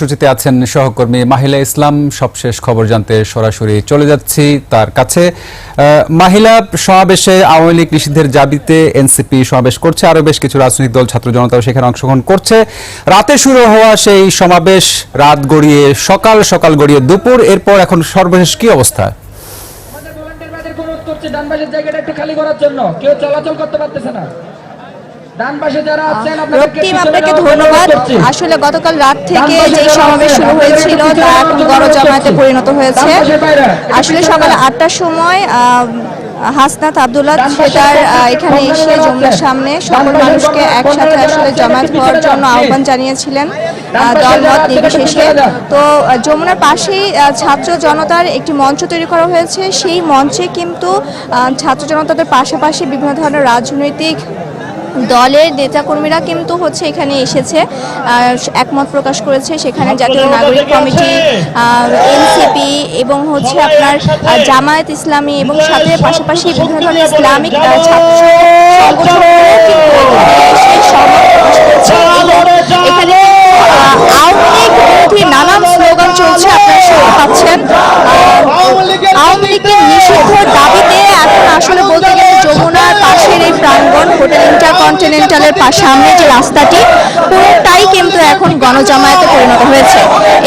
সূচিতে আছেন সহকর্মী মাহিলা ইসলাম। সবশেষ খবর জানতে সরাসরি চলে যাচ্ছি তার কাছে। মাহিলা সমাবেশে আওয়ামী লীগ নিষিদ্ধের দাবিতে এনসিপি সমাবেশ করছে। আরও বেশ কিছু রাজনৈতিক দল, ছাত্র জনতাও সেখানে অংশগ্রহণ করছে। রাতে শুরু হওয়া সেই সমাবেশ রাত গড়িয়ে সকাল সকাল গড়িয়ে দুপুর। এরপর এখন সর্বশেষ কি অবস্থা? জায়গাটা একটু খালি করার জন্য। কেউ চলাচল করতে পারতেছে না ডান পাশে যারা আছেন আপনাদেরকে রক্তিম আপনাকে ধন্যবাদ। আসলে গতকাল রাত থেকে যে সমাবেশ শুরু হয়েছিল তা এখন গণজমায়েতে পরিণত হয়েছে। আসলে সকাল আটটার সময় হাসনাত আব্দুল্লাহ সে তার আহ, এখানে এসে যমুনার সামনে সকল মানুষকে একসাথে আসলে জমায়েত হওয়ার জন্য আহ্বান জানিয়েছিলেন দলমত নির্বিশেষে। তো যমুনার পাশেই ছাত্র জনতার একটি মঞ্চ তৈরি করা হয়েছে। সেই মঞ্চে কিন্তু ছাত্র জনতাদের পাশাপাশি বিভিন্ন ধরনের রাজনৈতিক দলের নেতাকর্মীরা কিন্তু হচ্ছে এখানে এসেছে একমত প্রকাশ করেছে। সেখানে জাতীয় নাগরিক কমিটি এনসিপি এবং হচ্ছে আপনার জামায়াত ইসলামী এবং সাথে পাশাপাশি বিভিন্ন ধরনের ইসলামিক ছাত্র সংগঠন কিন্তু এখানে এসে সহমত প্রকাশ করেছে এবং এখানে আহ, আওয়ামী লীগ বিরোধী নানান স্লোগান চলছে আপনারা শুনতে পাচ্ছেন আহ, আওয়ামী লীগের নিষিদ্ধর দাবিতে এখন আসলে বলতে গেলে যমুনার পাশের এই প্রাঙ্গণ হোটেল ইন্টারকন্টিনেন্টালের সামনে যে রাস্তাটি পুরোটাই কিন্তু এখন গণজামায়াতে পরিণত হয়েছে।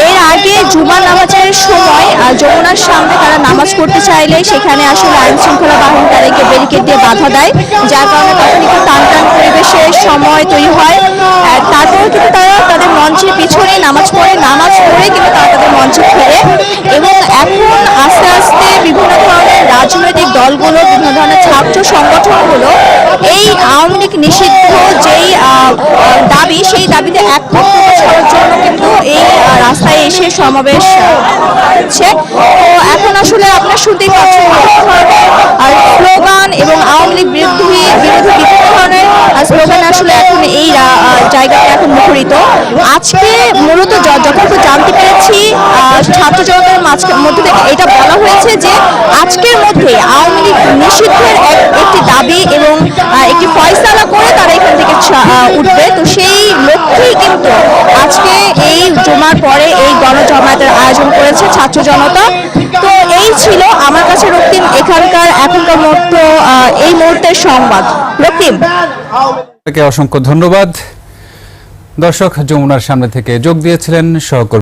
এর আগে জুমা নামাজের সময় যমুনার সামনে তারা নামাজ পড়তে চাইলে সেখানে আসলে আইন শৃঙ্খলা বাহিনী তাদেরকে ব্যারিকেড দিয়ে বাধা দেয়, যার কারণে তখন একটু টান টান পরিবেশে সময় তৈরি হয়। তারপরেও কিন্তু তারা তাদের মঞ্চের পিছনে নামাজ পড়ে নামাজ পড়ে কিন্তু তারা তাদের মঞ্চে ফেরে। এবং এখন আস্তে আস্তে বিভিন্ন ধরনের রাজনৈতিক দলগুলো, বিভিন্ন ধরনের ছাত্র সংগঠনগুলো এই আওয়ামী লীগ নিষিদ্ধ যেই দাবি, সেই দাবিতে এক জন্য কিন্তু এই রাস্তায় এসে সমাবেশ হচ্ছে। তো এখন আসলে আপনারা শুনতেই পাচ্ছেন আর স্লোগান এবং আওয়ামী লীগ বিরোধী বিরোধী বিভিন্ন ধরনের স্লোগান আসলে এখন এই জায়গাটা এখন মুখরিত। আজকে মূলত য- যতটুকু জানতে পেরেছি ছাত্র জনতার মাঝ- মধ্যে থেকে এটা বলা হয়েছে যে আজকের মধ্যে আওয়ামী লীগ নিষিদ্ধের এক- একটি দাবি এবং একটি ফয়সালা করে তারা এখান থেকে উঠবে। তো সেই লক্ষ্যেই কিন্তু আজকে এই জমার পরে এই গণজমায়েতের আয়োজন করেছে ছাত্র জনতা। তো এই ছিল আমার কাছে রক্তিম এখানকার এখনকার মতো এই মুহূর্তের সংবাদ। রক্তিম। অসংখ্য ধন্যবাদ। দর্শক, যমুনার সামনে থেকে যোগ দিয়েছিলেন সহকর্মী।